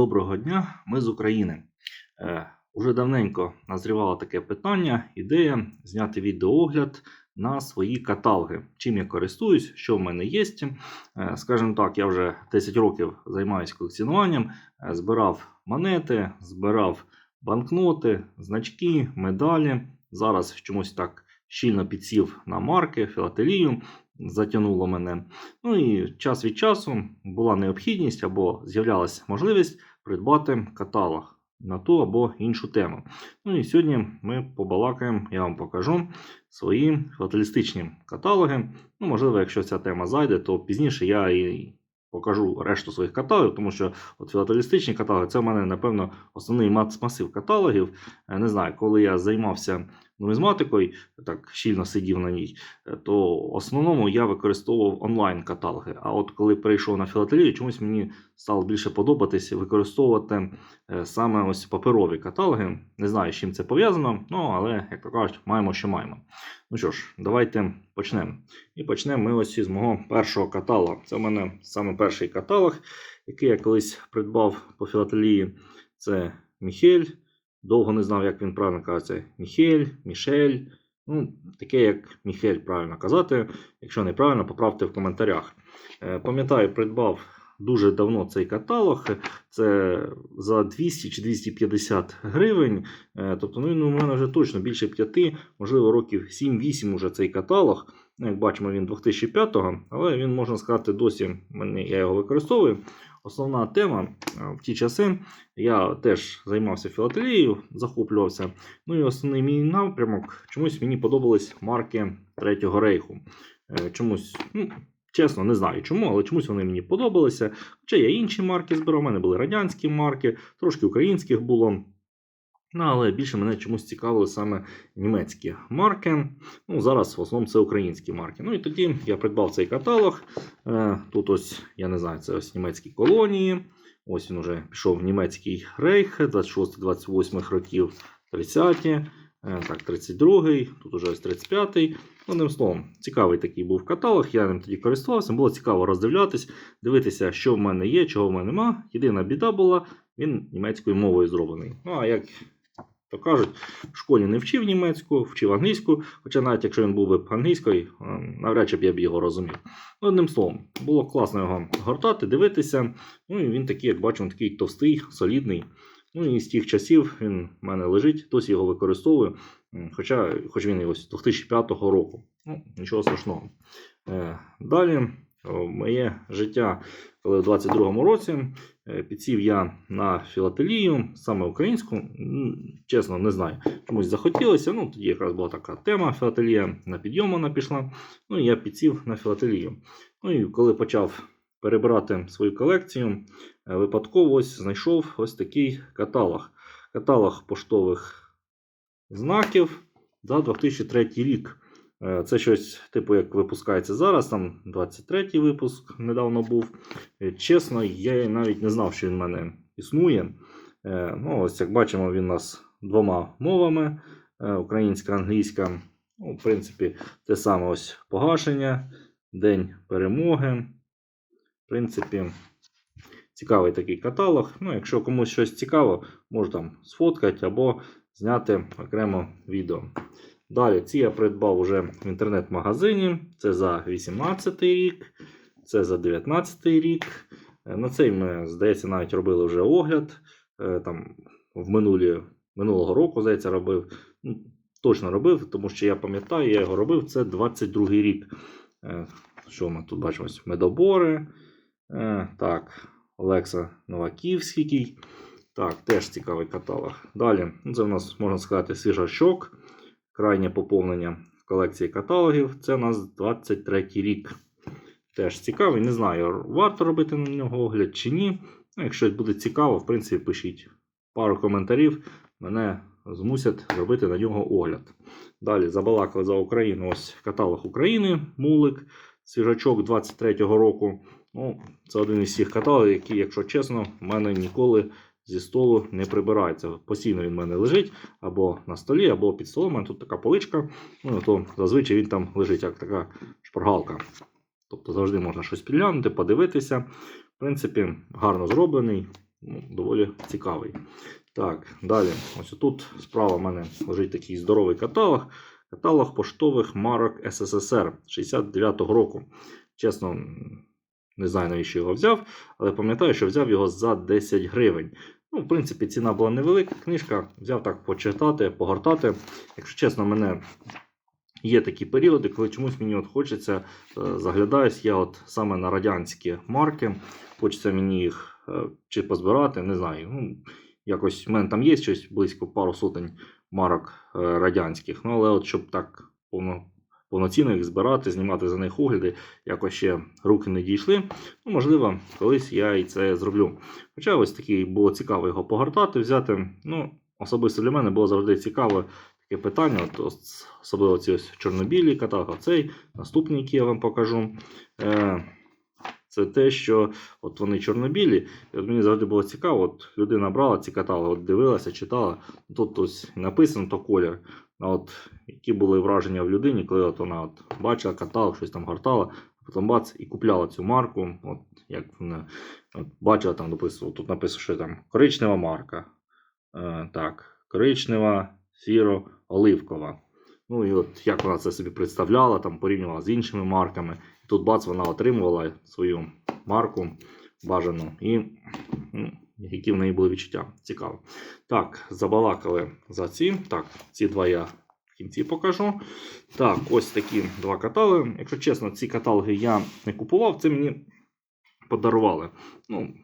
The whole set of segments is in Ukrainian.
Доброго дня, ми з України. Е, уже давненько назрівало таке питання, ідея зняти відеоогляд на свої каталоги. Чим я користуюсь, що в мене є. Е, скажімо так, я вже 10 років займаюся колекціонуванням, е, збирав монети, збирав банкноти, значки, медалі. Зараз чомусь так щільно підсів на марки, філателію, затягнуло мене. Ну і час від часу була необхідність або з'являлася можливість придбати каталог на ту або іншу тему. Ну і сьогодні ми побалакаємо, я вам покажу свої філателістичні каталоги. Ну, можливо, якщо ця тема зайде, то пізніше я і покажу решту своїх каталогів, тому що от філателістичні каталоги це в мене, напевно, основний масив каталогів. Е, Не знаю, коли я займався нумізматикою, так щільно сидів на ній, е, то в основному я використовував онлайн каталоги. А от коли перейшов на філателію, чомусь мені стало більше подобатися використовувати е, саме ось паперові каталоги. Не знаю, з чим це пов'язано, ну але, як то кажуть, маємо, що маємо. Ну що ж, давайте почнемо. І почнемо ми ось із мого першого каталогу. Це в мене саме перший каталог, який я колись придбав по філателії. Це Міхель. Довго не знав, як він правильно казати. Міхель, Мішель. Ну, таке, як Міхель правильно казати. Якщо неправильно, поправте в коментарях. Е, Пам'ятаю, придбав дуже давно цей каталог. Це за 200 чи 250 гривень. Е, Тобто, ну, у мене вже точно більше 5, можливо, років 7-8 уже цей каталог. Ну, Як бачимо, він 2005-го, але він, можна сказати, досі я його використовую. Основна тема е, в ті часи я теж займався філателією, захоплювався. Ну і основний мій напрямок чомусь мені подобались марки Третього рейху. Е, Чомусь, ну, чесно, не знаю чому, але чомусь вони мені подобалися. Хоча я інші марки збирав, у мене були радянські марки, трошки українських було. Ну, але більше мене чомусь цікавили саме німецькі марки. Ну, зараз в основному це українські марки. Ну і тоді я придбав цей каталог. Е, Тут ось, я не знаю, це ось німецькі колонії. Ось він уже пішов в німецький рейх 26-28 років, 30-ті, е, так, 32-й, тут уже ось 35-й. Одним словом, цікавий такий був каталог, я ним тоді користувався. Було цікаво роздивлятись, дивитися, що в мене є, чого в мене нема. Єдина біда була, він німецькою мовою зроблений. Ну, а як то кажуть, в школі не вчив німецьку, вчив англійську, хоча навіть якщо він був би англійською, е, навряд чи б я б його розумів. Ну, Одним словом, було класно його гортати, дивитися. Ну і він такий, як бачимо, такий товстий, солідний. Ну і з тих часів він в мене лежить, досі його використовую. Хоча, хоч він і ось 2005 року. Ну, нічого страшного. Е, Далі моє життя, коли в 22-му році е, підсів я на філателію, саме українську. Чесно, не знаю. Чомусь захотілося. Ну, тоді якраз була така тема філателія, на підйом вона пішла. Ну і я підсів на філателію. Ну і коли почав перебирати свою колекцію, е, випадково ось знайшов ось такий каталог. Каталог поштових знаків за 2003 рік. Е, Це щось, типу, як випускається зараз, там 23-й випуск недавно був. Е, Чесно, я навіть не знав, що він в мене існує. Е, Ну, ось як бачимо, він у нас двома мовами: українська, англійська. Ну, в принципі, те саме ось погашення, День перемоги. В принципі, цікавий такий каталог. Ну, якщо комусь щось цікаво, можу там сфоткати або зняти окремо відео. Далі, ці я придбав уже в інтернет-магазині. Це за 18 рік, це за 19 рік. Е, На цей ми, здається, навіть робили вже огляд. Е, Там в минулі, минулого року, здається, робив. Ну, Точно робив, тому що я пам'ятаю, я його робив. Це 22 рік. Е, Що ми тут бачимо? Медобори. Так, Олекса Новаківський. Так, теж цікавий каталог. Далі, ну, це у нас, можна сказати, свіжачок. Крайнє поповнення колекції каталогів. Це у нас 23 рік. Теж цікавий. Не знаю, варто робити на нього огляд чи ні. Ну, якщо буде цікаво, в принципі, пишіть пару коментарів. Мене змусять зробити на нього огляд. Далі забалакали за Україну. Ось каталог України, мулик, свіжачок 23-го року. Ну, Це один із всіх каталогів, який, якщо чесно, в мене ніколи зі столу не прибирається. Постійно він в мене лежить або на столі, або під столом. У мене Тут така поличка. Ну, то зазвичай він там лежить як така шпаргалка. Тобто завжди можна щось підглянути, подивитися. В принципі, гарно зроблений. ну, доволі цікавий. Так, далі. Ось тут справа в мене лежить такий здоровий каталог. Каталог поштових марок СССР 69-го року. Чесно, не знаю, навіщо його взяв, але пам'ятаю, що взяв його за 10 гривень. Ну, в принципі, ціна була невелика. Книжка взяв так почитати, погортати. Якщо чесно, мене є такі періоди, коли чомусь мені от хочеться, е, заглядаюсь я от саме на радянські марки. Хочеться мені їх е, чи позбирати, не знаю. Ну, якось в мене там є щось близько пару сотень марок е, радянських. Ну, але от щоб так повно, повноцінно їх збирати, знімати за них огляди, якось ще руки не дійшли. Ну, можливо, колись я і це зроблю. Хоча ось такий було цікаво його погортати, взяти. Ну, особисто для мене було завжди цікаво таке питання. От, особливо ці ось чорнобілі каталог, а цей наступний, який я вам покажу. Е, це те, що от вони чорнобілі, і от мені завжди було цікаво, от людина брала ці каталоги, от дивилася, читала. Тут ось написано то колір. А от які були враження в людині, коли от вона от бачила каталог, щось там гортала, а потім бац і купляла цю марку. От як вона от, бачила там написано, тут написано, що там коричнева марка. Е, так, коричнева, сіро, оливкова. Ну і от як вона це собі представляла, там порівнювала з іншими марками. Тут бац, вона отримувала свою марку бажану. І ну, які в неї були відчуття. Цікаво. Так, забалакали за ці. Так, ці два я в кінці покажу. Так, ось такі два каталоги. Якщо чесно, ці каталоги я не купував, це мені подарували. Ну,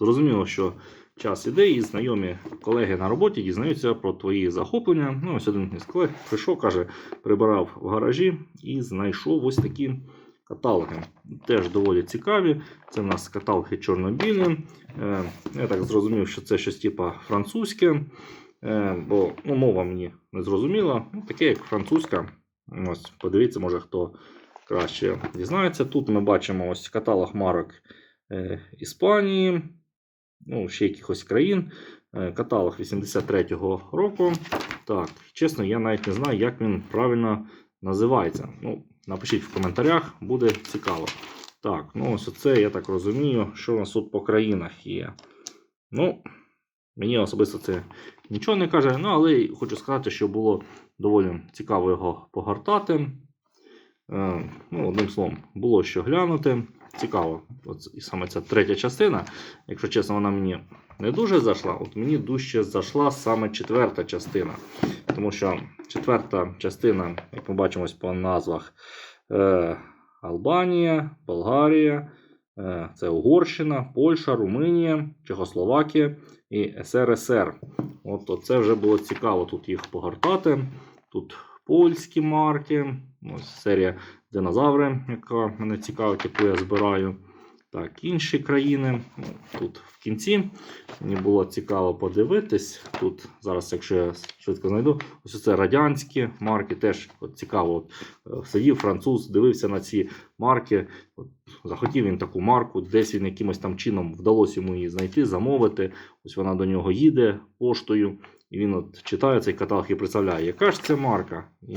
зрозуміло, що час іде, і знайомі колеги на роботі дізнаються про твої захоплення. Ну, ось один із колег прийшов, каже, прибирав в гаражі і знайшов ось такі каталоги. Теж доволі цікаві. Це в нас каталоги чорнобілі. Е, Я так зрозумів, що це щось типу французьке, е, бо ну, мова мені не зрозуміла. Ну, таке, як французька. Ось, подивіться, може хто краще дізнається. Тут ми бачимо ось каталог марок е, Іспанії, ну, ще якихось країн. Каталог 83-го року. Так, чесно, я навіть не знаю, як він правильно називається. Ну, напишіть в коментарях, буде цікаво. Так, ну ось це я так розумію, що у нас тут по країнах є. Ну, мені особисто це нічого не каже, ну, але хочу сказати, що було доволі цікаво його погортати. Е, ну, одним словом, було що глянути. Цікаво. От, саме ця третя частина, якщо чесно, вона мені не дуже зайшла. От мені дужче зайшла саме четверта частина. Тому що четверта частина, як ми бачимо по назвах, е, Албанія, Болгарія, е, це Угорщина, Польща, Румунія, Чехословакія і СРСР. От, це вже було цікаво тут їх погортати. Тут польські марки, ось серія динозаври, яка мене цікавить, яку я збираю. Так, інші країни. Ну, Тут в кінці мені було цікаво подивитись. Тут зараз, якщо я швидко знайду, ось це радянські марки. Теж от цікаво. От, е, сидів француз, дивився на ці марки. От, захотів він таку марку, десь він якимось там чином вдалося йому її знайти, замовити. Ось вона до нього їде поштою. І він от читає цей каталог і представляє, яка ж це марка. І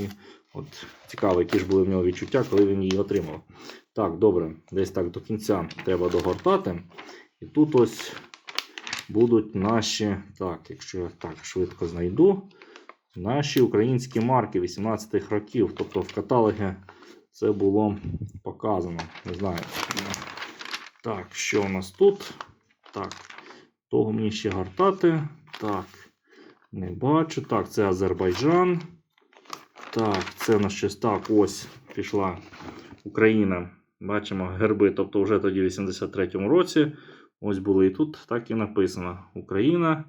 от цікаво, які ж були в нього відчуття, коли він її отримав. Так, добре, десь так до кінця треба догортати. І тут ось будуть наші, так, якщо я так швидко знайду, наші українські марки 18-х років. Тобто в каталогі це було показано. Не знаю. Так, що у нас тут? Так, того мені ще гортати. Так, не бачу. Так, це Азербайджан. Так, це нас щось так. Ось пішла Україна. Бачимо герби, тобто вже тоді в 83-му році. Ось були і тут так і написано: Україна.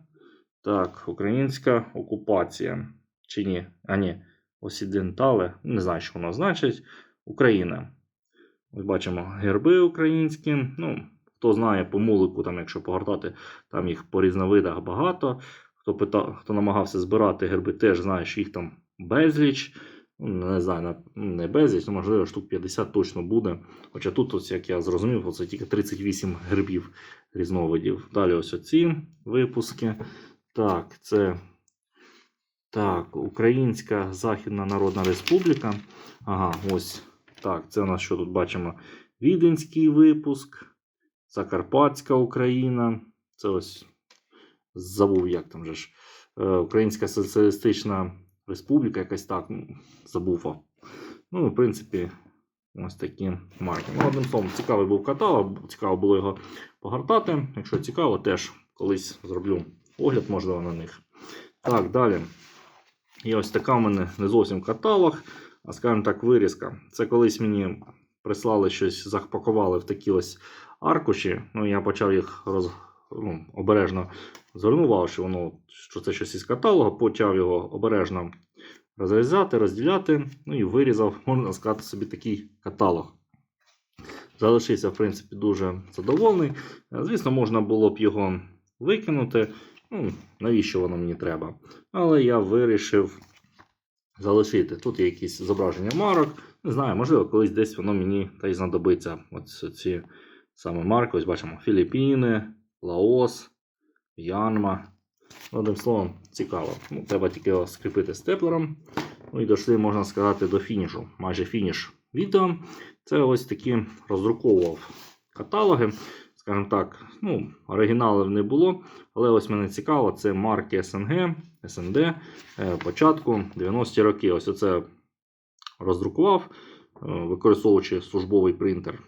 Так, українська окупація. Чи ні? А ні, Осідентале. Не знаю, що воно значить. Україна. Ось бачимо герби українські. Ну, хто знає по мулику, там, якщо погортати, там їх по різновидах багато. Хто питав, хто намагався збирати герби, теж знає, що їх там безліч. Не знаю, не безліч, ну, можливо, штук 50 точно буде. Хоча тут, ось, як я зрозумів, це тільки 38 гербів різновидів. Далі ось оці випуски. Так, це так, Українська Західна Народна Республіка. Ага, ось так. Це у нас що тут бачимо? Віденський випуск, Закарпатська Україна. Це ось забув, як там же ж. Е, Українська Соціалістична Республіка, якась так, забув. Ну, в принципі, ось такі марки. Ну, одним словом, цікавий був каталог, цікаво було його погортати. Якщо цікаво, теж колись зроблю огляд, можливо, на них. Так, далі. І ось така в мене не зовсім каталог, а скажімо так, вирізка. Це колись мені прислали щось, запакували в такі ось аркуші. Ну, я почав їх роз, ну, обережно звернув що воно що це щось із каталогу, почав його обережно розрізати, розділяти, ну і вирізав, можна сказати, собі такий каталог. Залишився, в принципі, дуже задоволений. Е, Звісно, можна було б його викинути. Ну, навіщо воно мені треба? Але я вирішив залишити. Тут є якісь зображення марок. Не знаю, можливо, колись десь воно мені та й знадобиться. Ось ці саме марки. Ось бачимо Філіппіни, Лаос, Янма. Ну, Одним словом, цікаво. Ну, треба тільки скріпити степлером. Ну і дійшли, можна сказати, до фінішу. Майже фініш відео. Це ось такі роздруковував каталоги. Скажімо так, ну, оригіналів не було, але ось мене цікаво, це марки СНГ, СНД е, початку 90-ті роки. Ось оце роздрукував, е, використовуючи службовий принтер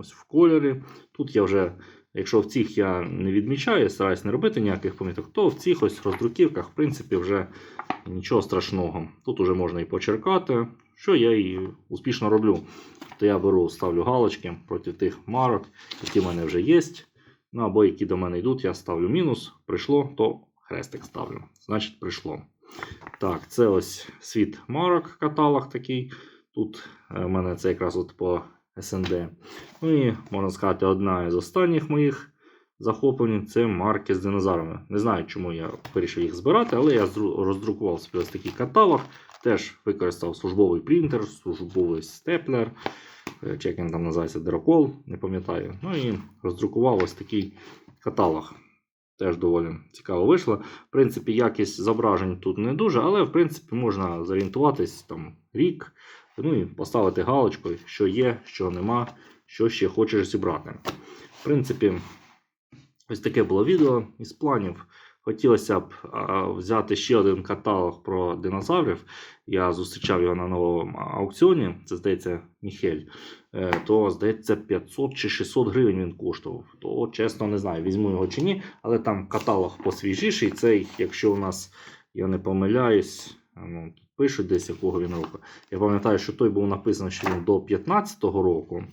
ось в кольорі. Тут я вже, якщо в цих я не відмічаю, стараюсь не робити ніяких поміток, то в цих ось роздруківках, в принципі, вже нічого страшного. Тут вже можна і почеркати, що я і успішно роблю. То я беру, ставлю галочки проти тих марок, які в мене вже є. Ну або які до мене йдуть, я ставлю мінус. Прийшло, то хрестик ставлю. Значить, прийшло. Так, це ось світ марок, каталог такий. Тут е, в мене це якраз от по СНД. Ну і можна сказати, одна із останніх моїх захоплень це марки з динозаврами. Не знаю, чому я вирішив їх збирати, але я роздрукував собі ось такий каталог. Теж використав службовий принтер, службовий степлер, е, чи як він там називається, дракол, не пам'ятаю. Ну і роздрукував ось такий каталог. Теж доволі цікаво вийшло. В принципі, якість зображень тут не дуже, але в принципі можна зорієнтуватись там рік, ну і поставити галочку, що є, що нема, що ще хочеш зібрати. В принципі, ось таке було відео із планів. Хотілося б взяти ще один каталог про динозаврів. Я зустрічав його на новому аукціоні. Це здається Міхель. Е, То здається 500 чи 600 гривень він коштував. То чесно не знаю, візьму його чи ні. Але там каталог посвіжіший. Цей, якщо у нас я не помиляюсь, ну, пишуть десь якого він року. Я пам'ятаю, що той був написано, що він до 15-го року.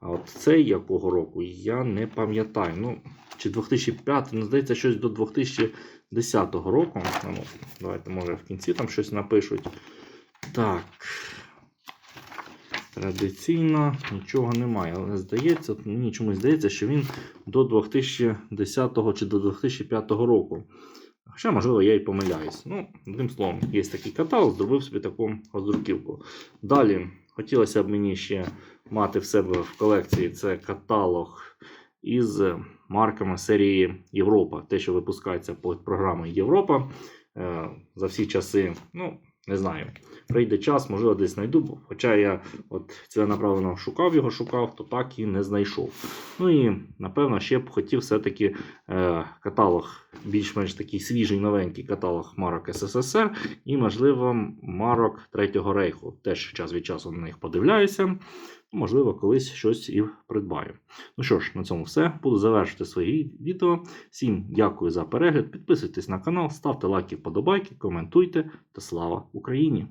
А от цей якого року я не пам'ятаю. Ну, чи 2005, ну, здається, щось до 2010 року. Ну, давайте, може, в кінці там щось напишуть. Так. Традиційно нічого немає. Але здається, мені чомусь здається, що він до 2010 чи до 2005 року. Хоча, можливо, я і помиляюсь. Ну, одним словом, є такий каталог, зробив собі таку роздруківку. Далі хотілося б мені ще мати в себе в колекції це каталог із марками серії Європа. Те, що випускається під програмою Європа е, за всі часи. Ну, не знаю. Прийде час, можливо, десь знайду. Хоча я от ціленаправленно шукав його, шукав, то так і не знайшов. Ну і напевно ще б хотів все-таки е, каталог, більш-менш такий свіжий новенький каталог марок СССР і, можливо, марок Третього рейху. Теж час від часу на них подивляюся. Можливо, колись щось і придбаю. Ну що ж, на цьому все. Буду завершити своє відео. Всім дякую за перегляд. Підписуйтесь на канал, ставте лайки, вподобайки, коментуйте та слава Україні!